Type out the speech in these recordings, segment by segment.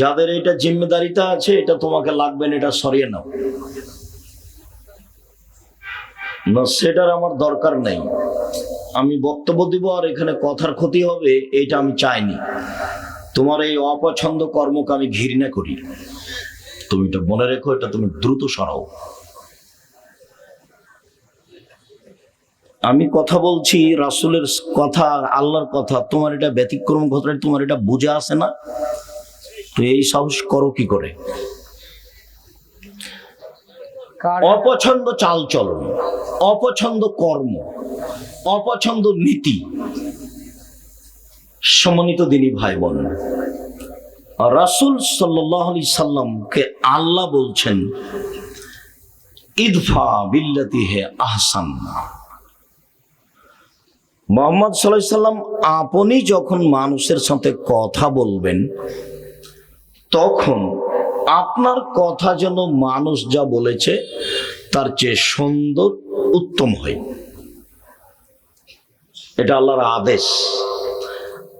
যাদের এটা জিম্মেদারিটা আছে, এটা তোমাকে লাগবে না, এটা সরিয়ে নাও। না, সেটার আমার দরকার নেই। আমি বক্তব্য দিব আর এখানে কথার ক্ষতি হবে, এটা আমি চাইনি। তোমার এই অপছন্দ কর্মকে আমি ঘৃণা করি। তুমি এটা মনে রেখো, এটা তুমি দ্রুত সরাও। আমি কথা বলছি, রাসুলের কথা, আল্লাহর কথা, তোমার এটা ব্যতিক্রম ঘটনা তোমার এটা বুঝে আসে না। তো এই সাহস করো কি করে? অপছন্দ চালচলন অপছন্দ কর্ম অপছন্দ নীতি। সমন্বিত দিনী ভাই বোন রাসুল সাল্লি সাল্লামকে আল্লাহ বলছেন ইদফা বিল্লাতি হে আহসান মোহাম্মদ সাল্লাম আপনি যখন মানুষের সাথে কথা বলবেন তখন আপনার কথা যেন মানুষ যা বলেছে, তার চেয়ে সুন্দর, উত্তম হয়। এটা আল্লাহর আদেশ।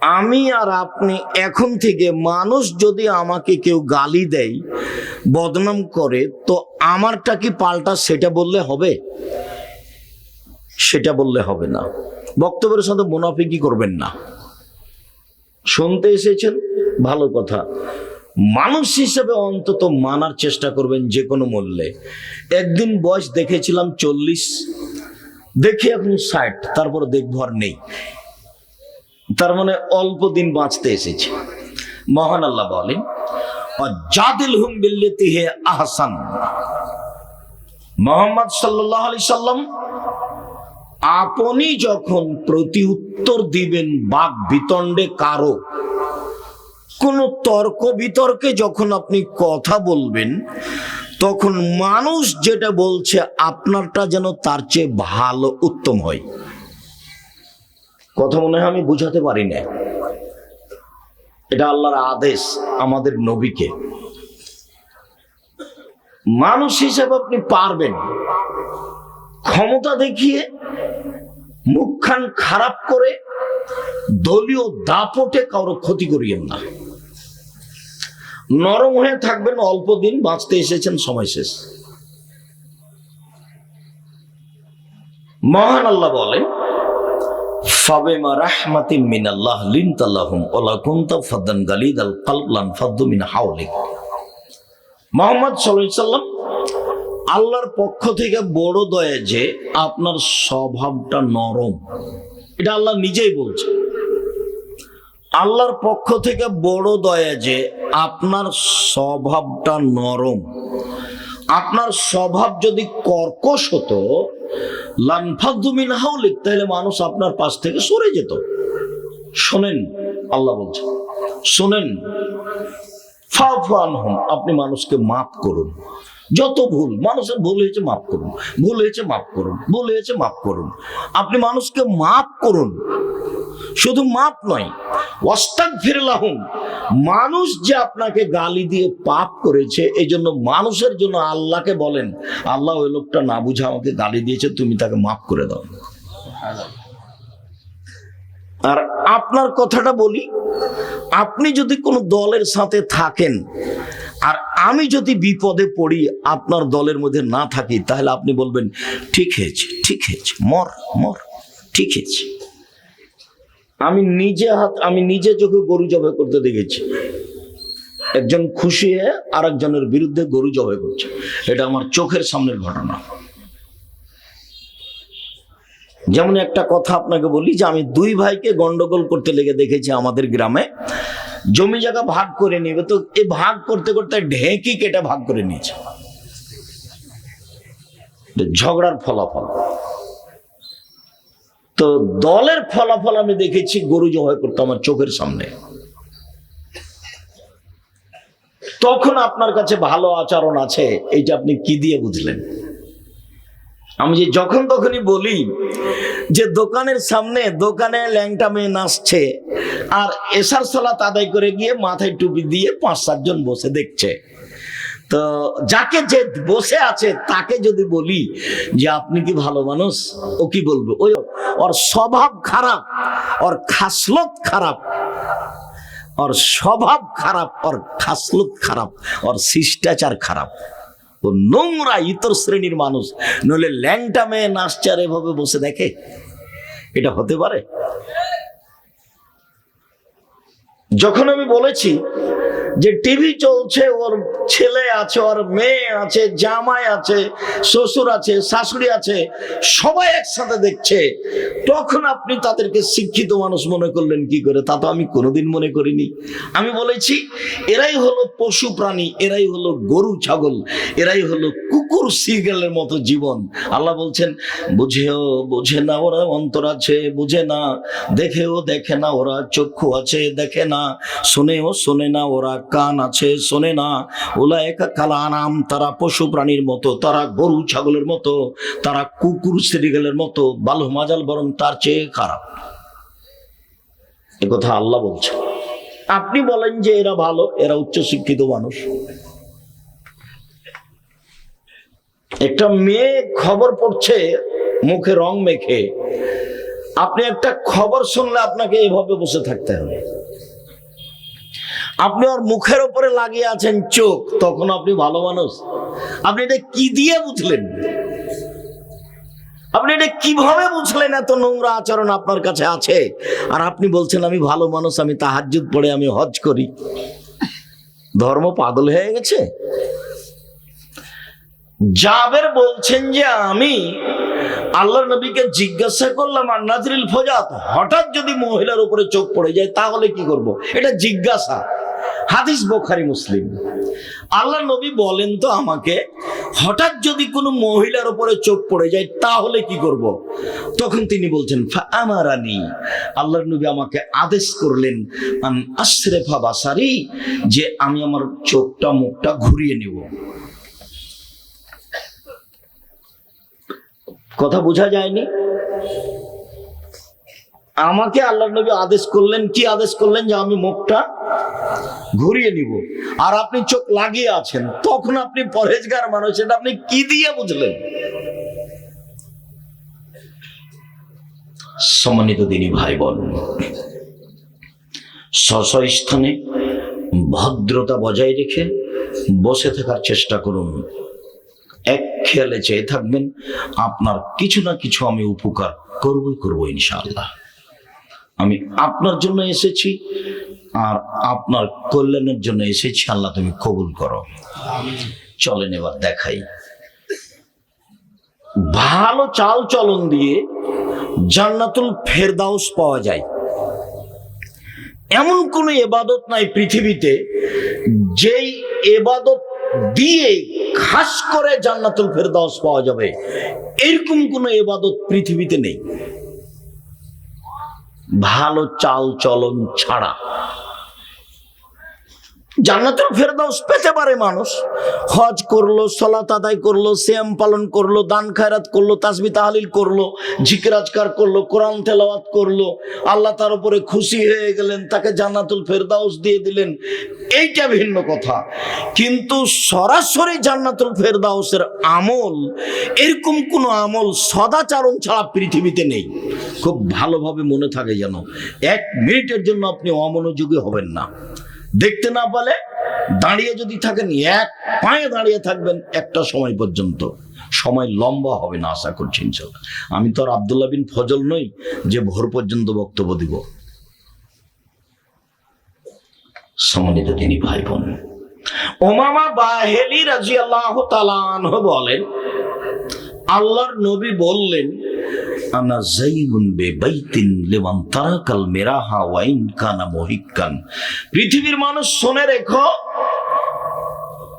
আমি আর আপনি এখন থেকে মানুষ যদি আমাকে কেউ গালি দেয়, বদনাম করে, তো আমারটা কি পাল্টা সেটা বললে হবে? সেটা বললে হবে না। বক্তব্যের সাথে মুনাফিকি করবেন না। শুনতে এসেছেন? ভালো কথা। মানুষ হিসেবে অন্তত মানার চেষ্টা করবেন যে কোনো মূল্যে। একদিন বয়স দেখেছিলাম চল্লিশ, দেখে এখন ষাট, তারপর দেখব আর নেই। তার মানে অল্প দিন বাঁচতে এসেছে। মহান আল্লাহ বলেন জাদিল হুম বিল্লিতি হে আহসান। মোহাম্মদ সাল্লাহ আলি সাল্লাম, আপনি যখন প্রতি উত্তর দিবেন বাক বিতণ্ডে কারও কোন তর্ক বিতর্কে যখন আপনি কথা বলবেন, তখন মানুষ যেটা বলছে আপনারটা যেন তার চেয়ে ভালো উত্তম হয়। কথা মনে হয় আমি বুঝাতে পারি না এটা আল্লাহর আদেশ আমাদের নবীকে। মানুষ হিসেবে আপনি পারবেন। ক্ষমতা দেখিয়ে মুখখান খারাপ করে দলীয় দাপটে কারও ক্ষতি করিয়েন না। নরম হয়ে থাকবেন, অল্প দিন বাঁচতে এসেছেন, সময় শেষ। মহান আল্লাহ বলেন মিন হাওলিক। মোহাম্মদ আল্লাহর পক্ষ থেকে বড় দয়া যে আপনার স্বভাবটা নরম। এটা আল্লাহ নিজেই বলছে আল্লাহর পক্ষ থেকে বড় দয়া যে আপনার স্বভাবটা নরম। আপনার স্বভাব যদি কর্কশ হতো লানফাদুমিন তাহলে মানুষ আপনার পাশ থেকে সরে যেত। শোনেন, আল্লাহ বলছে, শোনেন ফাফান হন আপনি মানুষকে মাফ করুন। যত ভুল, মানুষের ভুল হয়েছে মাফ করুন, ভুল হয়েছে মাফ করুন, ভুল হয়েছে মাফ করুন। আপনি মানুষকে মাফ করুন, শুধু মাপ নয়, ওয়াস্তাক ফিরলাহুম মানুষ যে আপনাকে গালি দিয়ে পাপ করেছে এই জন্য মানুষের জন্য আল্লাহকে বলেন, আল্লাহ ওই লোকটা না বুঝে আমাকে গালি দিয়েছে, তুমি তাকে মাফ করে দাও। আর আপনার কথাটা বলি, আপনি যদি কোনো দলের সাথে থাকেন আর আমি যদি বিপদে পড়ি, আপনার দলের মধ্যে না থাকি, তাহলে আপনি বলবেন, ঠিক হয়েছে ঠিক হয়েছে, মর মর, ঠিক হয়েছে। আমি নিজে হাত, আমি নিজে চোখে গরু জবাই করতে দেখেছি। একজন খুশি হয়ে আর একজনের বিরুদ্ধে গরু জবাই করছে। এটা আমার চোখের সামনের ঘটনা। যেমন একটা কথা আপনাকে বলি যে, আমি দুই ভাইকে গন্ডগোল করতে লেগে দেখেছি আমাদের গ্রামে। জমি জায়গা ভাগ করে নিবে, তো এই ভাগ করতে করতে ঢেঁকি কেটে ভাগ করে নিয়েছে। ঝগড়ার ফলাফল। তো দলের ফলাফল আমি দেখেছি, গরু জবাই করতো আমার চোখের সামনে। তখন আপনার কাছে ভালো আচরণ আছে, এইটা আপনি কি দিয়ে বুঝলেন? আমি যে যখন তখনই বলি যে দোকানের সামনে দোকানে ল্যাংটা মেয়ে নাচছে, আর এসার সালাত আদায় করে গিয়ে মাথায় টুপি দিয়ে পাঁচ সাতজন বসে দেখছে। তো যাকে যে বসে আছে, তাকে যদি বলি যে, আপনি কি ভালো মানুষ? ও কি বলবে? ওই ওর স্বভাব খারাপ, ওর খাসলত খারাপ, ওর স্বভাব খারাপ, ওর খাসলুত খারাপ, ওর শিষ্টাচার খারাপ। ও নোংরা, ইতর শ্রেণির মানুষ। নইলে ল্যাংটা মেয়ে নাচছে আর এভাবে বসে দেখে? এটা হতে পারে? যখন আমি বলেছি যে টিভি চলছে, ওর ছেলে আছে, ওর মেয়ে আছে, জামাই আছে, শ্বশুর আছে, শাশুড়ি আছে, সবাই একসাথে দেখছে। তখন আপনি তাদেরকে শিক্ষিত মানুষ মনে করলেন কি করে? তা তো আমি কোনোদিন মনে করিনি। আমি বলেছি, এরাই হলো পশু প্রাণী, এরাই হলো গরু ছাগল, এরাই হলো কুকুর সিগেলের মতো জীবন। আল্লাহ বলছেন, বুঝেও, বুঝে না ওরা অন্তর আছে, বুঝে না। দেখেও দেখে না ওরা চক্ষু আছে, দেখে না। শুনেও শোনে না ওরা কান আছে, শোনে না। ওলা একা কালা নাম তারা পশু প্রাণীর মতো, তারা গরু ছাগলের মতো, তারা কুকুর সিরিগেলের মতো বালু মাজাল বরং তার চেয়ে খারাপ। কথা আল্লাহ বলছে আপনি বলেন যে এরা ভালো, এরা উচ্চ শিক্ষিত মানুষ। একটা মেয়ে খবর পড়ছে, মুখে রং মেখে। আপনি একটা খবর শুনলে আপনাকে এভাবে বসে থাকতে হবে। আপনি ওর মুখের উপরে লাগিয়ে আছেন চোখ, তখন আপনি ভালো মানুষ। আপনি এটা কি দিয়ে বুঝলেন? আপনি এটা কীভাবে বুঝলেন এত নোংরা আচরণ আপনার কাছে আছে? আর আপনি বলছেন, আমি ভালো মানুষ, আমি তাহাজ্জুদ পড়ে, আমি হজ করি। ধর্ম পাগল হয়ে গেছে? জাবের বলছেন যে, আমি আল্লাহ নবীকে জিজ্ঞাসা করলাম, আর নাজরিল ফজাত, হঠাৎ যদি মহিলার উপরে চোখ পড়ে যায়, তাহলে কি করব? এটা জিজ্ঞাসা। হাদিস বোখারি, মুসলিম। আল্লাহ নবী বলেন তো আমাকে, হঠাৎ যদি কোনো মহিলার উপরে চোখ পড়ে যায়, তাহলে কি করব? তখন তিনি বলছেন আমারানি। আল্লাহর নবী আমাকে আদেশ করলেন, আন আশরেফা বাসারি, যে আমি আমার চোখটা, মুখটা ঘুরিয়ে নেব। কথা বোঝা যায়নি? আমাকে আল্লাহ নবী আদেশ করলেন, কি আদেশ করলেন যে আমি মুখটা ঘুরিয়ে নিব। আর আপনি চোখ লাগিয়ে আছেন, তখন আপনি পরেজগার মানুষ, এটা আপনি কি দিয়ে বুঝলেন? সম্মানিত দিনী ভাই বল স্থানে ভদ্রতা বজায় রেখে বসে থাকার চেষ্টা করুন। এক খেয়ালে চেয়ে থাকবেন, আপনার কিছু না কিছু আমি উপকার করবই করব ইনশাআল্লাহ। আমি আপনার জন্য এসেছি আর আপনার কল্যাণের জন্য এসেছি। আল্লাহ, তুমি কবুল করো। চলেন এবার দেখাই। ভালো চাল চলন দিয়ে জান্নাতুল ফেরদাউস পাওয়া যায়। এমন কোন এবাদত নাই পৃথিবীতে যেই এবাদত দিয়ে খাস করে জান্নাতুল ফেরদাউস পাওয়া যাবে। এরকম কোন এবাদত পৃথিবীতে নেই। ভালো চাল চলন ছাড়া। জান্নাতুল ফেরদাউস পেতে পারে মানুষ। হজ করল, সলাত আদায় করল শ্যাম পালন করল, দান খায়রাত করল, তাসবি তাহালিল করল জিকিরাজকার করল, কোরআন তেলাওয়াত করল, আল্লাহ তার উপরে খুশি হয়ে গেলেন, তাকে জান্নাতুল ফেরদাউস দিয়ে দিলেন। এইটা ভিন্ন কথা। কিন্তু সরাসরি জান্নাতুল ফেরদাউসের আমল, এরকম কোনো আমল সদাচারণ ছাড়া পৃথিবীতে নেই। খুব ভালোভাবে মনে থাকে যেন, এক মিনিটের জন্য আপনি অমনোযোগী হবেন না। দেখতে না পালে দাঁড়িয়ে যদি থাকেন, এক পায়ে দাঁড়িয়ে থাকবেন একটা সময় পর্যন্ত। সময় লম্বা হবে না, আশা করছি ইনশাল্লাহ আমি তো আর আবদুল্লাহ বিন ফজল নই, যে ভোর পর্যন্ত বক্তব্য দিব। সম্মানিত তিনি ভাই বোন ওমামা বাহেলি রাজি আল্লাহ বলেন, আল্লাহর নবী বললেন আনা জাইবুন বে বাইতিন লিমান তারাকাল মিরাহা ওয়াইন কানা মহিক্কান। পৃথিবীর মানুষ শুনে রেখো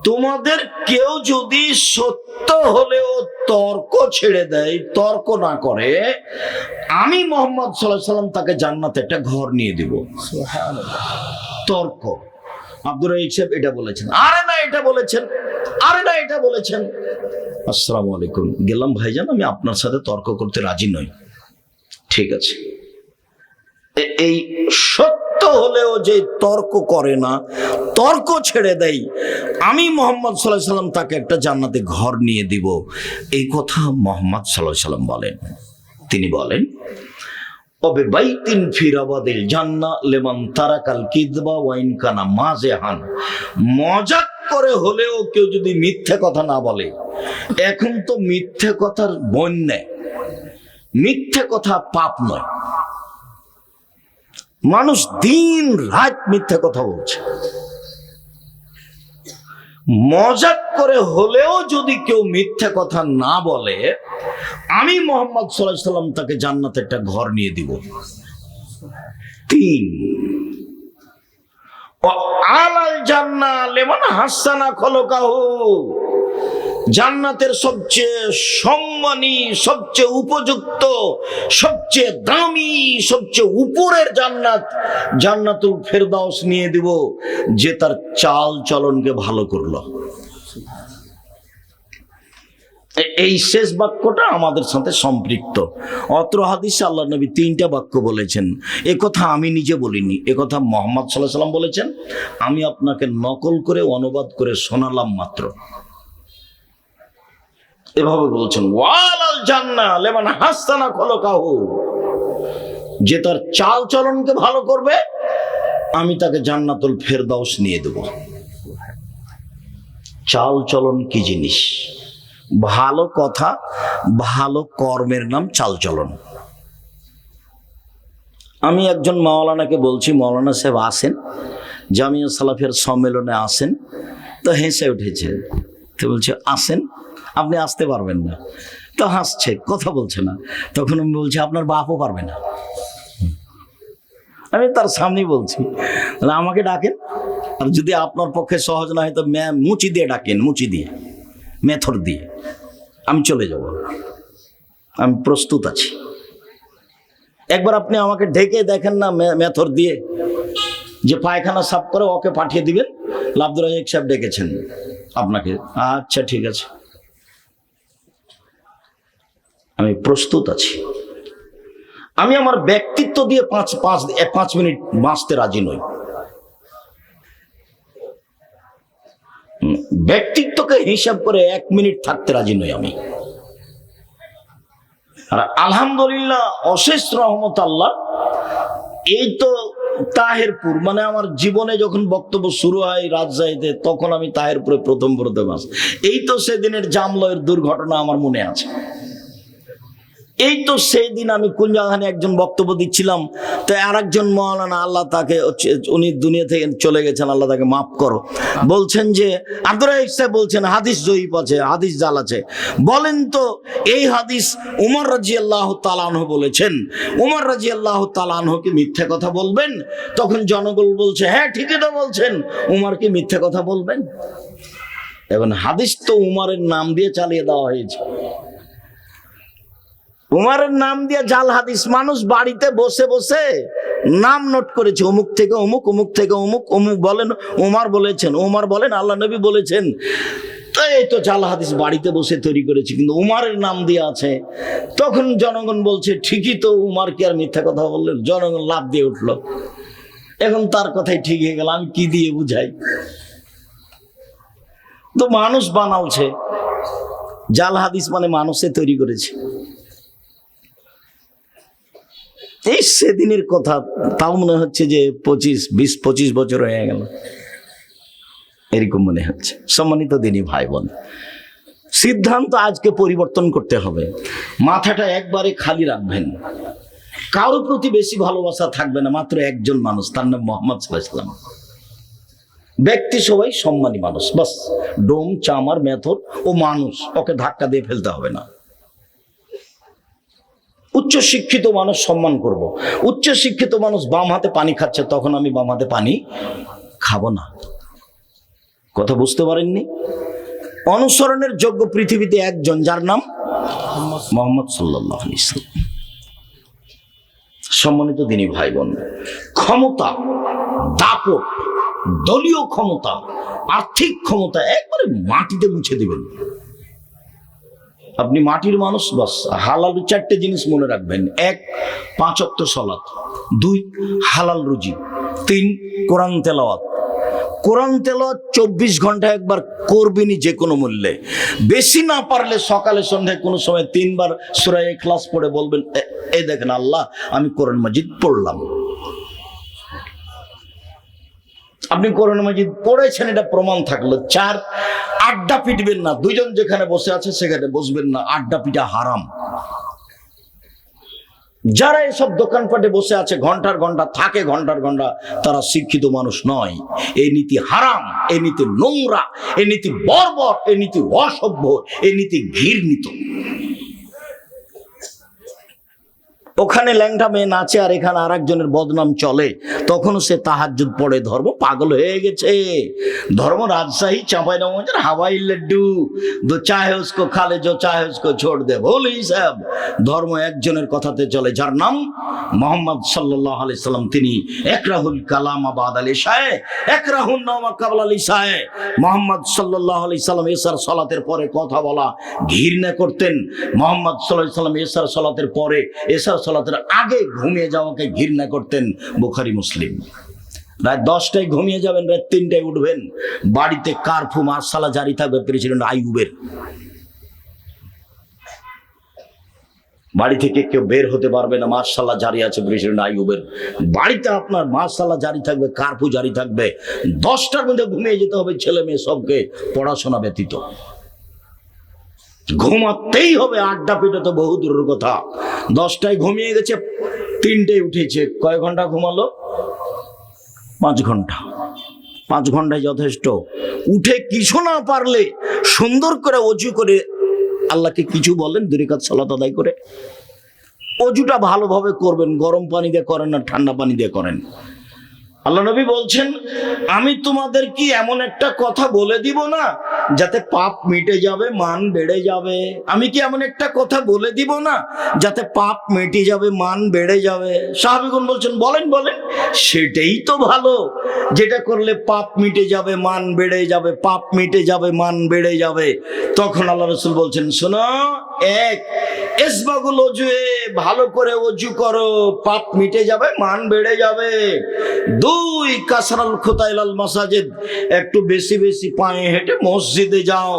তোমাদের কেউ যদি সত্য হলেও তর্ক ছেড়ে দেয় তর্ক না করে আমি মোহাম্মদ সাল্লাহ সাল্লাম তাকে জান্নাতে একটা ঘর নিয়ে দিব। তর্ক। আব্দুর রহিক সাহেব এটা বলেছেন। আরে না, এটা বলেছেন। আরে না, এটা বলেছেন। আসসালামু আলাইকুম। গেলাম, ভাইজান, আমি আপনার সাথে তর্ক করতে রাজি নই। ঠিক আছে। এই সত্য হলেও যে তর্ক করে না, তর্ক ছেড়ে দেয় আমি মোহাম্মদ সাল্লাহ সাল্লাম তাকে একটা জান্নাতে ঘর নিয়ে দিব। এই কথা মোহাম্মদ সাল্লাহ সাল্লাম বলেন। তিনি বলেন অবে বাইতিন ফিরাবাদিল জান্না লেমান তারাকাল কিদবা ওয়াইন কানা মাজেহান মজাক করে হলেও কেউ যদি মিথ্যে কথা না বলে, এখন তো মিথ্যে কথার বন্যায় মিথ্যে কথা পাপ নয়। মানুষ দিন রাত মিথ্যে কথা বলছে। মজাক করে হলেও যদি কেউ মিথ্যে কথা না বলে, আমি মোহাম্মদ সাল্লাম তাকে জান্নাতে একটা ঘর নিয়ে দিব। তিন। আলাল জান্না লেমন হাসানা খলকাহু। জান্নাতের সবচেয়ে সম্মানী, সবচেয়ে উপযুক্ত, সবচেয়ে দামি, সবচেয়ে উপরের জান্নাত জান্নাতুল ফেরদাউস নিয়ে দিব, যে তার চাল চলনকে ভালো করল। এই শেষ বাক্যটা আমাদের সাথে সম্পৃক্ত। অত্র হাদিসে আল্লাহ নবী তিনটা বাক্য বলেছেন। এ কথা আমি নিজে বলিনি, এ কথা মোহাম্মদ সাল্লাহ সাল্লাম বলেছেন। আমি আপনাকে নকল করে, অনুবাদ করে শোনালাম মাত্র। এভাবে বলছেন, ওয়ালাল জান্না লেমান হাসানা খলকাহু। যে তার চাল চলনকে ভালো করবে, আমি তাকে জান্নাতুল ফেরদাউস নিয়ে দেব। চাল চলন কি জিনিস? ভালো কথা, ভালো কর্মের নাম চাল চলন আমি একজন মাওলানাকে বলছি, মাওলানা সাহেব আসেন, জামিয়া সালাফের সম্মেলনে আসেন, তো হেসে উঠেছে। তো বলছে, আসেন, আপনি আসতে পারবেন না। তো হাসছে, কথা বলছে না। তখন আমি বলছি, আপনার বাপও পারবে না। আমি তার সামনেই বলছি আমাকে ডাকেন। আর যদি আপনার পক্ষে সহজ না হয়, তো ম্যা- মুচি দিয়ে ডাকেন, মুচি দিয়ে, মেথর দিয়ে। আমি চলে যাব। আমি প্রস্তুত আছি। একবার আপনি আমাকে ঢেকে দেখেন না মে- মেথর দিয়ে, যে পায়খানা সাফ করে ওকে পাঠিয়ে দিবেন। রাজাক সাহেব ডেকেছেন আপনাকে। আচ্ছা ঠিক আছে। আমি প্রস্তুত আছি। আমি আমার ব্যক্তিত্ব দিয়ে পাঁচ পাঁচ পাঁচ মিনিট বাঁচতে রাজি নই। ব্যক্তিত্বকে হিসাব করে এক মিনিট থাকতে রাজি নই আমি। আর আলহামদুলিল্লাহ, অশেষ রহমত আল্লাহ এই তো তাহেরপুর মানে আমার জীবনে যখন বক্তব্য শুরু হয় রাজশাহীতে, তখন আমি তাহেরপুরে প্রথম প্রথম আস এই তো সেদিনের জামলয়ের দুর্ঘটনা আমার মনে আছে। এই তো সেই দিন আমি কুঞ্জাখানে একজন বক্তব্য দিচ্ছিলাম। তো আর একজন মৌলানা আল্লাহ তাকে উনি দুনিয়া থেকে চলে গেছেন, আল্লাহ তাকে মাফ করো। বলছেন যে, আব্দুর সাহেব বলছেন, হাদিস জয়ীপ আছে, হাদিস জাল আছে। বলেন তো, এই হাদিস উমর রাজি আল্লাহ তালানহ বলেছেন। উমর রাজি আল্লাহ তালানহ কি মিথ্যে কথা বলবেন? তখন জনগণ বলছে হ্যাঁ ঠিকই তো বলছেন। উমর কি মিথ্যে কথা বলবেন? এখন হাদিস তো উমারের নাম দিয়ে চালিয়ে দেওয়া হয়েছে। উমারের নাম দিয়ে জাল হাদিস, মানুষ বাড়িতে বসে বসে নাম নোট করেছে, অমুক থেকে অমুক অমুক থেকে অমুক অমুক বলেন, উমার বলেছেন, উমার বলেন, আল্লাহ নবী বলেছেন। তো এই তো জাল হাদিস বাড়িতে বসে তৈরি করেছে, কিন্তু উমারের নাম দিয়ে আছে। তখন জনগণ বলছে, ঠিকই তো উমার কি আর মিথ্যা কথা বললেন জনগণ লাভ দিয়ে উঠল। এখন তার কথাই ঠিক হয়ে গেল, আমি কি দিয়ে বুঝাই? তো মানুষ বানালছে, জাল হাদিস মানে মানুষে তৈরি করেছে। এই সেদিনের কথা, তাও মনে হচ্ছে যে পঁচিশ, বিশ, পঁচিশ বছর হয়ে গেল। এরকম মনে হচ্ছে। সম্মানিত দিনী ভাই বোন সিদ্ধান্ত আজকে পরিবর্তন করতে হবে। মাথাটা একবারে খালি রাখবেন। কারও প্রতি বেশি ভালোবাসা থাকবে না, মাত্র একজন মানুষ, তার নাম মোহাম্মদ সাল্লাম। ব্যক্তি সবাই সম্মানী মানুষ, বাস, ডোম, চামার, মেথর ও মানুষ, ওকে ধাক্কা দিয়ে ফেলতে হবে না। উচ্চ শিক্ষিত মানুষ সম্মান করব। উচ্চ শিক্ষিত মানুষ বাম হাতে পানি খাচ্ছে, তখন আমি বাম হাতে পানি খাব না। কথা বুঝতে পারেননি? অনুসরণের যোগ্য পৃথিবীতে একজন, যার নাম মোহাম্মদ সাল্লাহ সম্মানিত দিনী ভাই বোন ক্ষমতা, দাপট, দলীয় ক্ষমতা, আর্থিক ক্ষমতা একবারে মাটিতে মুছে দিবেন। আপনি মাটির মানুষ, বাস। হালাল চারটে জিনিস মনে রাখবেন। এক, পাঁচ অক্ত সলাৎ দুই, হালাল রুজি। তিন, কোরআন তেলাওয়াত। কোরআন তেলাওয়াত চব্বিশ ঘণ্টা একবার করবেনই যে কোনো মূল্যে। বেশি না পারলে সকালে সন্ধ্যায় কোনো সময় তিনবার সুরাই ক্লাস পড়ে বলবেন "এ- দেখেন আল্লাহ, আমি কোরআন মাজিদ পড়লাম। আপনি কোরআন মাজিদ পড়েছেন, এটা প্রমাণ থাকল। চার, আড্ডা পিটবেন না। দুইজন যেখানে বসে আছে, সেখানে বসবেন না। আড্ডা পিটা হারাম। যারা এসব দোকানপাটে বসে আছে, ঘণ্টার ঘণ্টা থাকে, ঘণ্টার ঘণ্টা, তারা শিক্ষিত মানুষ নয়। এই নীতি হারাম, এই নীতি নোংরা, এই নীতি বর্বর, এই নীতি অসভ্য, এই নীতি ঘৃণিত। ওখানে ল্যাংটা মেয়ে নাচে আর এখানে আর একজনের বদনাম চলে। তখনও সে তাহাজুদ পড়ে, ধর্ম পাগল হয়ে গেছে। ধর্ম রাজশাহী চাঁপাই নবাবের হাওয়াই লাড্ডু। দো চাহে উসকো খালে जो চাহে উসকো ছোড় দে বলি সব ধর্ম একজনের কথাতে চলে, যার নাম মোহাম্মদ সাল্লাহ আলি সাল্লাম। তিনি একরাহুল কালাম আবাদ আলী শাহে একরাহুল নামা কাবল আলী শাহে। মোহাম্মদ সাল্লাহ আলি সাল্লাম এসার সলাতের পরে কথা বলা, ঘৃণা করতেন। মোহাম্মদ সাল্লাহ সাল্লাম এসার সলাতের পরে, এসার সলাতের আগে ঘুমিয়ে যাওয়াকে ঘৃণা করতেন বুখারি, মুসলিম। রাত দশটায় ঘুমিয়ে যাবেন, রাত তিনটায় উঠবেন। বাড়িতে কারফু মার্শালা জারি থাকবে প্রেসিডেন্ট আইয়ুবের। বাড়ি থেকে কেউ বের হতে পারবে না মার্শাল্লাহ জারি আছে প্রেসিডেন্ট আইয়ুবের। বাড়িতে আপনার মার্শাল্লাহ জারি থাকবে, কারফু জারি থাকবে। দশটার মধ্যে ঘুমিয়ে যেতে হবে, ছেলে মেয়ে সবকে পড়াশোনা ব্যতীত। ঘুমাতেই হবে, আড্ডা পিঠে তো বহু দূরের কথা। দশটায় ঘুমিয়ে গেছে তিনটেই উঠেছে। কয় ঘণ্টা ঘুমালো? পাঁচ ঘণ্টা। পাঁচ ঘন্টায় যথেষ্ট। উঠে কিছু না পারলে সুন্দর করে অজু করে আল্লাহকে কিছু বলেন, দুরিকাত সালাত আদায় করে। অজুটা ভালোভাবে করবেন, গরম পানি দিয়ে করেন না ঠান্ডা পানি দিয়ে করেন। আল্লাহ নবী বলছেন, আমি তোমাদের কি এমন একটা কথা বলে দিব না, যাতে পাপ মিটে যাবে, মান বেড়ে যাবে? আমি কি এমন একটা কথা বলে দিব না, যাতে পাপ মিটে যাবে, মান বেড়ে যাবে? সাহাবিগুন বলছেন, বলেন বলেন, সেটাই তো ভালো। যেটা করলে পাপ মিটে যাবে, মান বেড়ে যাবে, পাপ মিটে যাবে, মান বেড়ে যাবে। তখন আল্লাহ রসুল বলছেন, শোনো এক। এসবাগুল অজুয়ে ভালো করে অজু করো, পাপ মিটে যাবে, মান বেড়ে যাবে। দুই, কাসরাল খোতাইলাল মাসাজিদ, একটু বেশি বেশি পায়ে হেঁটে মসজিদে যাও।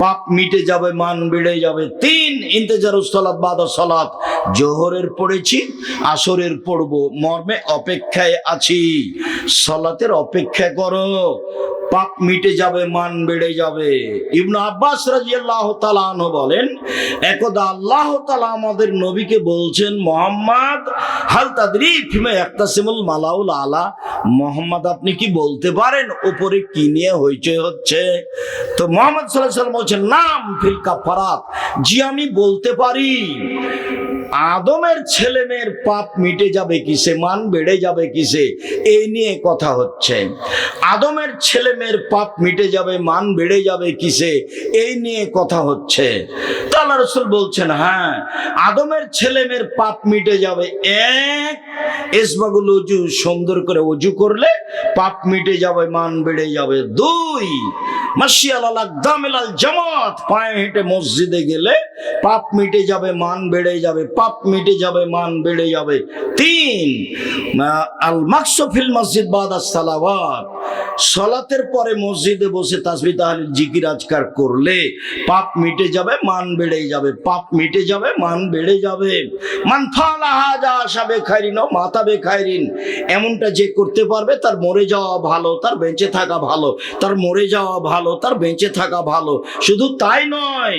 পাপ মিটে যাবে, মান বেড়ে যাবে। তিন ইন্তেজারুস সালাত বাদ সালাত। জোহরের পড়েছি, আসরের পড়ব। মর্মে অপেক্ষায় আছি। সলাতের অপেক্ষা করো। পাপ মিটে যাবে, মান বেড়ে যাবে। ইবনু আব্বাস রাজিয়াল্লাহ তাআলা আনহু বলেন, একদা আল্লাহ তাআলা আমাদের নবীকে বলছেন, মোহাম্মদ, হাল তাদরি ফিমা মালাউল আলা। মোহাম্মদ, আপনি কি বলতে পারেন? উপরে কি নিয়ে হইচই হচ্ছে? তো মোহাম্মদ সাল্লাহ আলাইহি বলছেন নাম ফিল কাফারাত জি, আমি বলতে পারি, আদমের ছেলে মেয়ের পাপ মিটে যাবে কিসে, মান বেড়ে যাবে কিসে এই নিয়ে কথা হচ্ছে। আদমের ছেলে মেয়ের পাপ মিটে যাবে, মান বেড়ে যাবে কিসে এই নিয়ে কথা হচ্ছে। তো আল্লাহ রসুল বলছেন হ্যাঁ আদমের ছেলে মেয়ের পাপ মিটে যাবে এক এসবাগুল উজু সুন্দর করে উজু করলে পাপ মিটে যাবে, মান বেড়ে যাবে। দুই জামাত। পায়ে হেঁটে মসজিদে গেলে পাপ মিটে যাবে, মান বেড়ে যাবে, পাপ মিটে যাবে, মান বেড়ে যাবে। তিন আল মাকসফিল মসজিদ বাদ সালাওয়াত সলাতের পরে মসজিদে বসে তাসবি তাহলে জিকির আজকার করলে পাপ মিটে যাবে, মান বেড়ে যাবে। পাপ মিটে যাবে, মান বেড়ে যাবে। মান ফালা হাজা আসাবে খাইরিন ও মাতা বে খাইরিন। এমনটা যে করতে পারবে তার মরে যাওয়া ভালো, তার বেঁচে থাকা ভালো, তার মরে যাওয়া ভালো, তার বেঁচে থাকা ভালো। শুধু তাই নয়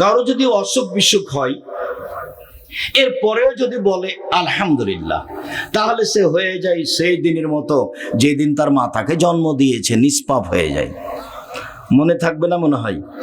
কারও যদি অসুখ বিসুখ হয়, এরপরেও যদি বলে, আলহামদুলিল্লাহ তাহলে সে হয়ে যায় সেই দিনের মতো, যেদিন তার মাতাকে জন্ম দিয়েছে, নিষ্পাপ হয়ে যায়। মনে থাকবে না মনে হয়?